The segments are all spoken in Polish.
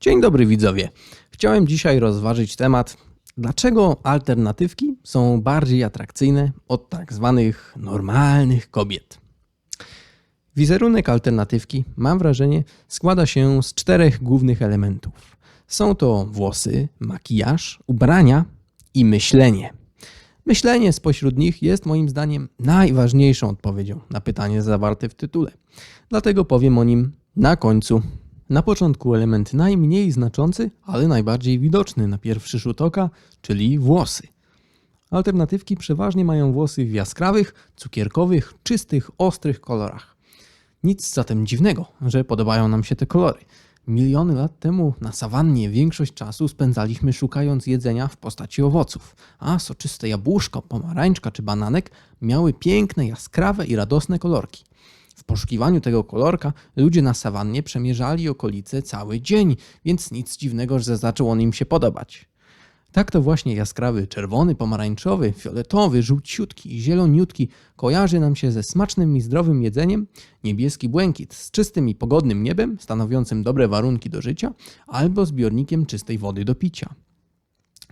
Dzień dobry widzowie. Chciałem dzisiaj rozważyć temat, dlaczego alternatywki są bardziej atrakcyjne od tak zwanych normalnych kobiet. Wizerunek alternatywki, mam wrażenie, składa się z czterech głównych elementów. Są to włosy, makijaż, ubrania i myślenie. Myślenie spośród nich jest moim zdaniem najważniejszą odpowiedzią na pytanie zawarte w tytule. Dlatego powiem o nim na końcu. Na początku element najmniej znaczący, ale najbardziej widoczny na pierwszy rzut oka, czyli włosy. Alternatywki przeważnie mają włosy w jaskrawych, cukierkowych, czystych, ostrych kolorach. Nic zatem dziwnego, że podobają nam się te kolory. Miliony lat temu na sawannie większość czasu spędzaliśmy szukając jedzenia w postaci owoców, a soczyste jabłuszko, pomarańczka czy bananek miały piękne, jaskrawe i radosne kolorki. W poszukiwaniu tego kolorka ludzie na sawannie przemierzali okolice cały dzień, więc nic dziwnego, że zaczął on im się podobać. Tak to właśnie jaskrawy czerwony, pomarańczowy, fioletowy, żółciutki i zieloniutki kojarzy nam się ze smacznym i zdrowym jedzeniem, niebieski błękit z czystym i pogodnym niebem, stanowiącym dobre warunki do życia, albo zbiornikiem czystej wody do picia.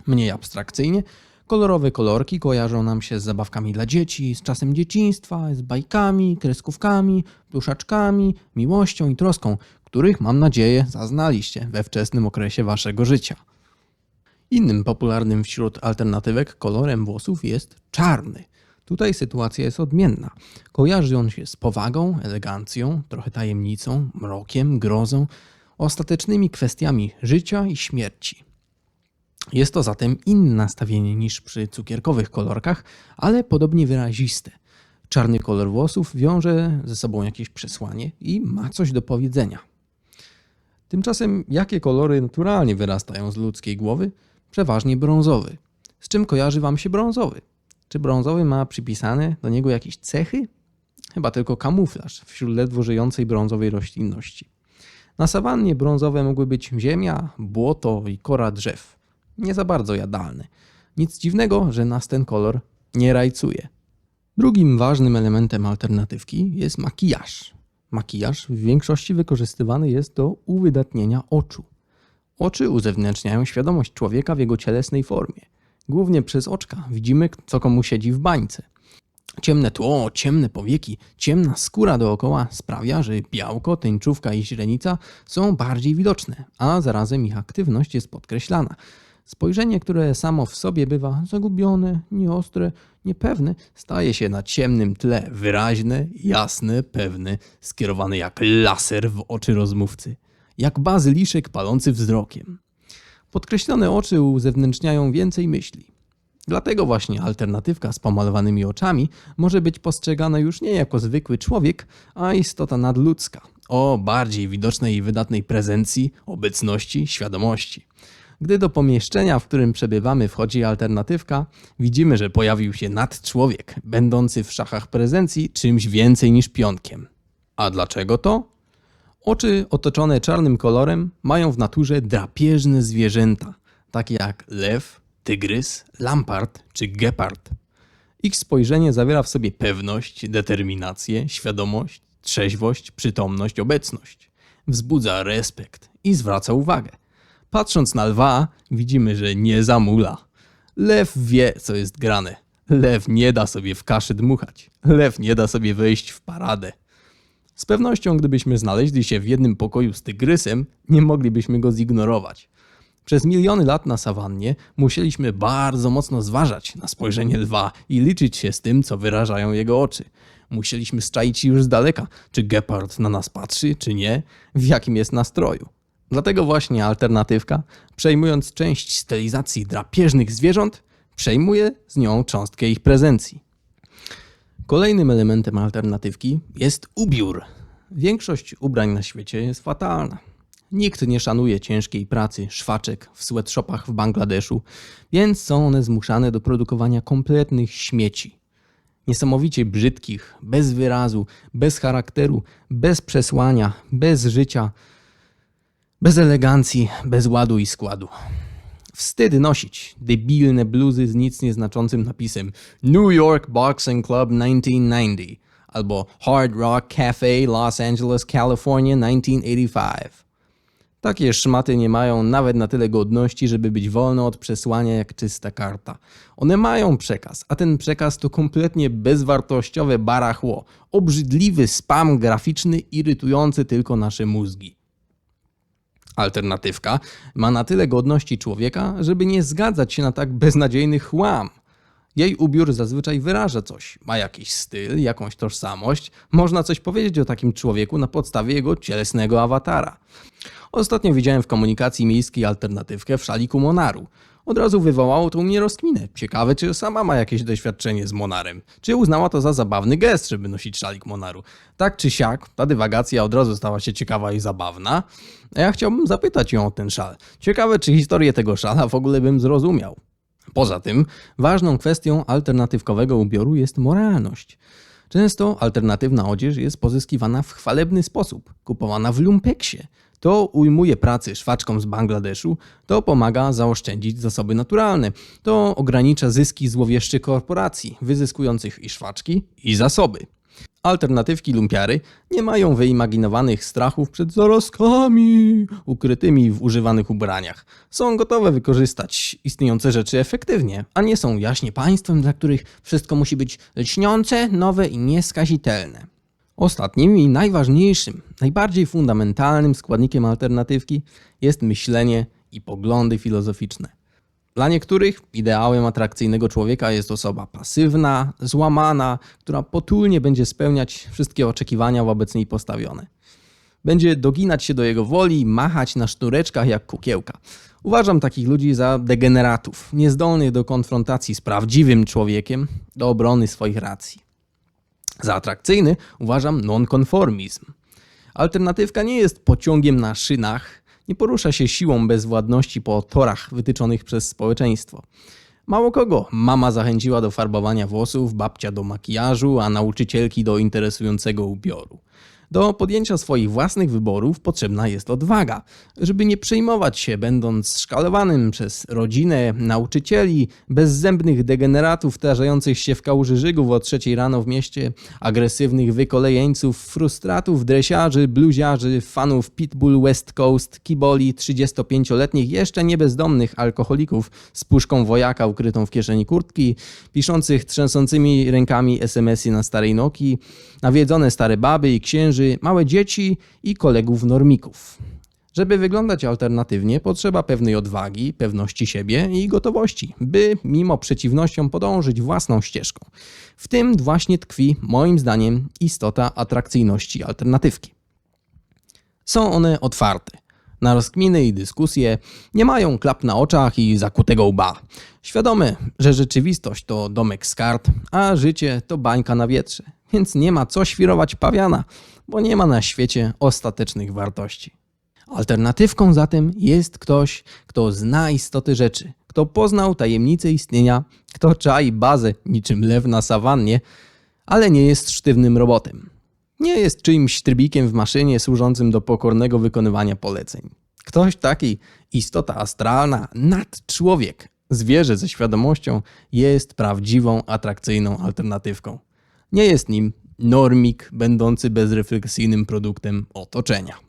Mniej abstrakcyjnie, kolorowe kolorki kojarzą nam się z zabawkami dla dzieci, z czasem dzieciństwa, z bajkami, kreskówkami, pluszaczkami, miłością i troską, których mam nadzieję zaznaliście we wczesnym okresie waszego życia. Innym popularnym wśród alternatywek kolorem włosów jest czarny. Tutaj sytuacja jest odmienna. Kojarzy on się z powagą, elegancją, trochę tajemnicą, mrokiem, grozą, ostatecznymi kwestiami życia i śmierci. Jest to zatem inne nastawienie niż przy cukierkowych kolorkach, ale podobnie wyraziste. Czarny kolor włosów wiąże ze sobą jakieś przesłanie i ma coś do powiedzenia. Tymczasem jakie kolory naturalnie wyrastają z ludzkiej głowy? Przeważnie brązowy. Z czym kojarzy Wam się brązowy? Czy brązowy ma przypisane do niego jakieś cechy? Chyba tylko kamuflaż wśród ledwo żyjącej brązowej roślinności. Na sawannie brązowe mogły być ziemia, błoto i kora drzew. Nie za bardzo jadalne. Nic dziwnego, że nas ten kolor nie rajcuje. Drugim ważnym elementem alternatywki jest makijaż. Makijaż w większości wykorzystywany jest do uwydatnienia oczu. Oczy uzewnętrzniają świadomość człowieka w jego cielesnej formie. Głównie przez oczka widzimy, co komu siedzi w bańce. Ciemne tło, ciemne powieki, ciemna skóra dookoła sprawia, że białko, tęczówka i źrenica są bardziej widoczne, a zarazem ich aktywność jest podkreślana. Spojrzenie, które samo w sobie bywa zagubione, nieostre, niepewne, staje się na ciemnym tle wyraźne, jasne, pewne, skierowane jak laser w oczy rozmówcy jak bazyliszek palący wzrokiem. Podkreślone oczy uzewnętrzniają więcej myśli. Dlatego właśnie alternatywka z pomalowanymi oczami może być postrzegana już nie jako zwykły człowiek, a istota nadludzka, o bardziej widocznej i wydatnej prezencji, obecności, świadomości. Gdy do pomieszczenia, w którym przebywamy, wchodzi alternatywka, widzimy, że pojawił się nadczłowiek, będący w szachach prezencji czymś więcej niż pionkiem. A dlaczego to? Oczy otoczone czarnym kolorem mają w naturze drapieżne zwierzęta, takie jak lew, tygrys, lampart czy gepard. Ich spojrzenie zawiera w sobie pewność, determinację, świadomość, trzeźwość, przytomność, obecność. Wzbudza respekt i zwraca uwagę. Patrząc na lwa, widzimy, że nie zamula. Lew wie, co jest grane. Lew nie da sobie w kaszy dmuchać. Lew nie da sobie wejść w paradę. Z pewnością, gdybyśmy znaleźli się w jednym pokoju z tygrysem, nie moglibyśmy go zignorować. Przez miliony lat na sawannie musieliśmy bardzo mocno zważać na spojrzenie lwa i liczyć się z tym, co wyrażają jego oczy. Musieliśmy strzaić już z daleka, czy gepard na nas patrzy, czy nie, w jakim jest nastroju. Dlatego właśnie alternatywka, przejmując część stylizacji drapieżnych zwierząt, przejmuje z nią cząstkę ich prezencji. Kolejnym elementem alternatywki jest ubiór. Większość ubrań na świecie jest fatalna. Nikt nie szanuje ciężkiej pracy szwaczek w sweatshopach w Bangladeszu, więc są one zmuszane do produkowania kompletnych śmieci. Niesamowicie brzydkich, bez wyrazu, bez charakteru, bez przesłania, bez życia, bez elegancji, bez ładu i składu. Wstyd nosić debilne bluzy z nic nieznaczącym napisem New York Boxing Club 1990 albo Hard Rock Cafe Los Angeles, California 1985. Takie szmaty nie mają nawet na tyle godności, żeby być wolne od przesłania jak czysta karta. One mają przekaz, a ten przekaz to kompletnie bezwartościowe barachło, obrzydliwy spam graficzny irytujący tylko nasze mózgi. Alternatywka ma na tyle godności człowieka, żeby nie zgadzać się na tak beznadziejny chłam. Jej ubiór zazwyczaj wyraża coś, ma jakiś styl, jakąś tożsamość. Można coś powiedzieć o takim człowieku na podstawie jego cielesnego awatara. Ostatnio widziałem w komunikacji miejskiej alternatywkę w szaliku Monaru. Od razu wywołało to u mnie rozkminę. Ciekawe, czy sama ma jakieś doświadczenie z Monarem. Czy uznała to za zabawny gest, żeby nosić szalik Monaru. Tak czy siak, ta dywagacja od razu stała się ciekawa i zabawna. A ja chciałbym zapytać ją o ten szal. Ciekawe, czy historię tego szala w ogóle bym zrozumiał. Poza tym, ważną kwestią alternatywkowego ubioru jest moralność. Często alternatywna odzież jest pozyskiwana w chwalebny sposób, kupowana w lumpeksie. To ujmuje pracy szwaczkom z Bangladeszu, to pomaga zaoszczędzić zasoby naturalne, to ogranicza zyski złowieszczych korporacji, wyzyskujących i szwaczki, i zasoby. Alternatywki lumpiary nie mają wyimaginowanych strachów przed zarazkami ukrytymi w używanych ubraniach. Są gotowe wykorzystać istniejące rzeczy efektywnie, a nie są jaśnie państwem, dla których wszystko musi być lśniące, nowe i nieskazitelne. Ostatnim i najważniejszym, najbardziej fundamentalnym składnikiem alternatywki jest myślenie i poglądy filozoficzne. Dla niektórych ideałem atrakcyjnego człowieka jest osoba pasywna, złamana, która potulnie będzie spełniać wszystkie oczekiwania wobec niej postawione. Będzie doginać się do jego woli machać na sznureczkach jak kukiełka. Uważam takich ludzi za degeneratów, niezdolnych do konfrontacji z prawdziwym człowiekiem, do obrony swoich racji. Za atrakcyjny uważam nonkonformizm. Alternatywka nie jest pociągiem na szynach, nie porusza się siłą bezwładności po torach wytyczonych przez społeczeństwo. Mało kogo mama zachęciła do farbowania włosów, babcia do makijażu, a nauczycielki do interesującego ubioru. Do podjęcia swoich własnych wyborów potrzebna jest odwaga, żeby nie przejmować się, będąc szkalowanym przez rodzinę, nauczycieli, bezzębnych degeneratów tarzających się w kałuży żygów o trzeciej rano w mieście, agresywnych wykolejeńców, frustratów, dresiarzy, bluziarzy, fanów Pitbull West Coast, kiboli, 35-letnich, jeszcze niebezdomnych alkoholików z puszką wojaka ukrytą w kieszeni kurtki, piszących trzęsącymi rękami SMS-y na starej Nokii, nawiedzone stare baby i księży, małe dzieci i kolegów normików. Żeby wyglądać alternatywnie, potrzeba pewnej odwagi, pewności siebie i gotowości, by mimo przeciwnościom podążyć własną ścieżką. W tym właśnie tkwi, moim zdaniem, istota atrakcyjności alternatywki. Są one otwarte. Na rozkminy i dyskusje nie mają klap na oczach i zakutego łba. Świadome, że rzeczywistość to domek z kart, a życie to bańka na wietrze. Więc nie ma co świrować pawiana, bo nie ma na świecie ostatecznych wartości. Alternatywką zatem jest ktoś, kto zna istoty rzeczy, kto poznał tajemnice istnienia, kto czai bazę niczym lew na sawannie, ale nie jest sztywnym robotem. Nie jest czyimś trybikiem w maszynie służącym do pokornego wykonywania poleceń. Ktoś taki, istota astralna, nadczłowiek, zwierzę ze świadomością, jest prawdziwą, atrakcyjną alternatywką. Nie jest nim normik będący bezrefleksyjnym produktem otoczenia.